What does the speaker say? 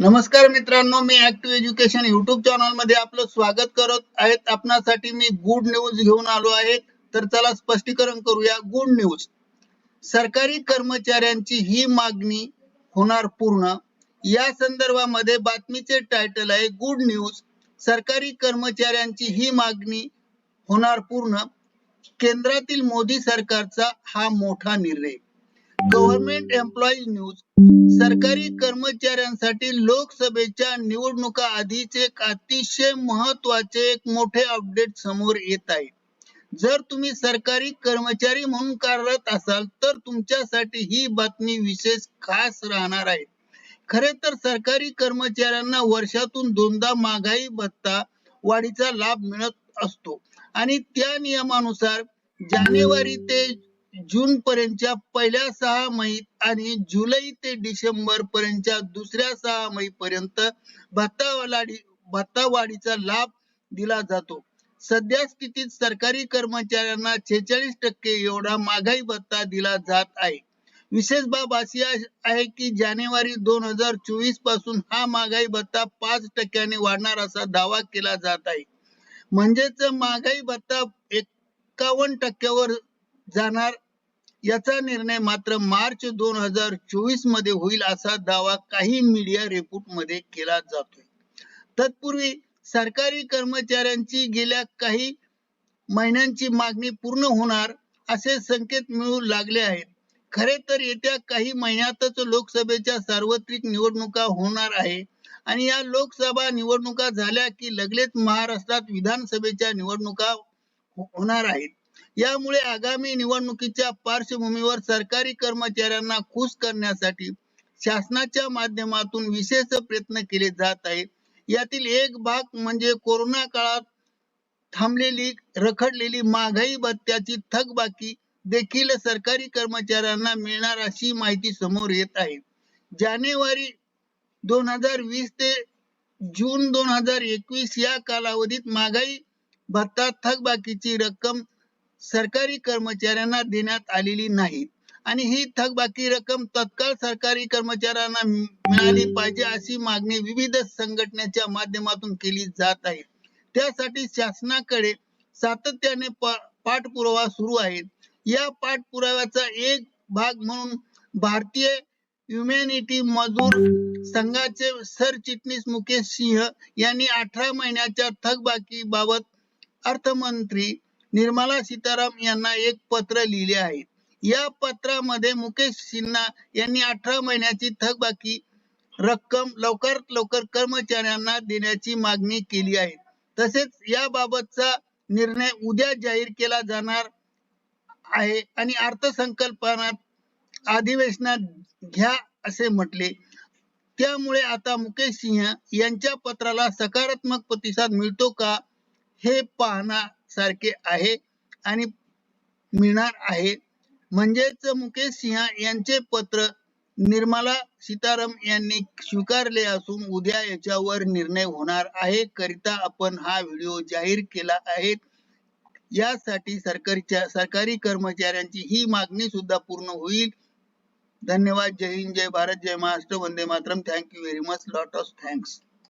नमस्कार मित्रांनो मी ऍक्टिव्ह एज्युकेशन युट्यूब चॅनलमध्ये आपलं स्वागत करत आहेत. आपणासाठी मी गुड न्यूज घेऊन आलो आहे तर चला स्पष्टीकरण करूया गुड न्यूज सरकारी कर्मचाऱ्यांची ही मागणी होणार पूर्ण. या संदर्भामध्ये बातमीचे टायटल आहे गुड न्यूज सरकारी कर्मचाऱ्यांची ही मागणी होणार पूर्ण. केंद्रातील मोदी सरकारचा हा मोठा निर्णय. गव्हर्नमेंट एम्प्लॉईज न्यूज सरकारी कर्मचाऱ्यांसाठी लोकसभेच्या निवडणुका आधीचे एक अतिशय महत्त्वाचे एक मोठे अपडेट समोर येत आहे. जर तुम्ही सरकारी कर्मचारी म्हणून कार्यरत असाल तर तुमच्यासाठी ही बातमी विशेष खास राहणार आहे. खरे तर सरकारी कर्मचाऱ्यांना वर्षातून दोनदा महागाई भत्ता वाढीचा लाभ मिळत असतो. आणि त्या नियमानुसार जानेवारी ते जून पर्यंतच्या पहिल्या सहा महिन्यात आणि जुलै ते डिसेंबर पर्यंतच्या दुसऱ्या सहा महिन्यापर्यंत पर्यंत वाढी भत्ता वाढीचा लाभ दिला जातो. सध्या स्थितीत सरकारी कर्मचाऱ्यांना छेचाळीस टक्के एवढा महागाई भत्ता दिला जात आहे. विशेष बाब अशी आहे की जानेवारी दोन हजार चोवीसपासून हा महागाई भत्ता पाच टक्क्याने वाढणार असा दावा केला जात आहे. म्हणजेच महागाई भत्ता एक्कावन्न टक्क्यावर जाणार याचा निर्णय मात्र मार्च दोन हजार चोवीसमध्ये होईल असा दावा काही मीडिया रिपोर्टमध्ये केला जातोय. तत्पूर्वी सरकारी कर्मचाऱ्यांची गेल्या काही महिन्यांची मागणी पूर्ण होणार असे संकेत मिळू लागले आहेत. खरे तर येत्या काही महिन्यातच लोकसभेच्या सार्वत्रिक निवडणुका होणार आहे आणि या लोकसभा निवडणुका झाल्या की लगेच महाराष्ट्रात विधानसभेच्या निवडणुका हो-, होणार आहेत. यामुळे आगामी निवडणुकीच्या पार्श्वभूमीवर सरकारी कर्मचाऱ्यांना खुश करण्यासाठी शासनाच्या माध्यमातून विशेष प्रयत्न केले जात आहेत. यातील एक भाग म्हणजे कोरोना काळात थांबलेली रखडलेली महागाई भत्त्याची थकबाकी देखील सरकारी कर्मचाऱ्यांना मिळणार अशी माहिती समोर येत आहे. जानेवारी दोन हजार वीस ते जून दोन हजार एकवीस या कालावधीत महागाई भत्ता थकबाकीची रक्कम सरकारी कर्मचाऱ्यांना देण्यात आलेली नाही. आणि ही थकबाकी रक्कम तत्काळ सरकारी कर्मचाऱ्यांना मिळाली पाहिजे अशी मागणी विविध संघटनेच्या माध्यमातून केली जात आहे. त्यासाठी शासनाकडे सातत्याने पाठपुरावा सुरू आहे. या पाठपुराव्याचा एक भाग म्हणून भारतीय ह्युमॅनिटी मजूर संघाचे सरचिटणीस मुकेश सिंह यांनी अठरा महिन्याच्या थकबाकी बाबत अर्थमंत्री निर्मला सीताराम यांना एक पत्र लिहिले आहे. या पत्रामध्ये मुकेश सिन्हा यांनी अठरा महिन्याची थकबाकी रक्कम लवकरात लवकर कर्मचाऱ्यांना देण्याची मागणी केली आहे. तसेच याबाबतचा निर्णय उद्या जाहीर केला जाणार आहे आणि अर्थसंकल्पात अधिवेशनात घ्या असे म्हटले. त्यामुळे आता मुकेश सिंह यांच्या पत्राला सकारात्मक प्रतिसाद मिळतो का? हे पाहण्यासारखे आहे आणि मिळणार आहे. म्हणजेच मुकेश सिंह यांचे पत्र निर्मला सीताराम यांनी स्वीकारले असून उद्या याच्यावर निर्णय होणार आहे. करिता आपण हा व्हिडिओ जाहीर केला आहे. यासाठी सरकारच्या सरकारी कर्मचाऱ्यांची ही मागणी सुद्धा पूर्ण होईल. धन्यवाद. जय हिंद. जय भारत. जय Maharashtra. Vande Mataram. Thank you very much lot of thanks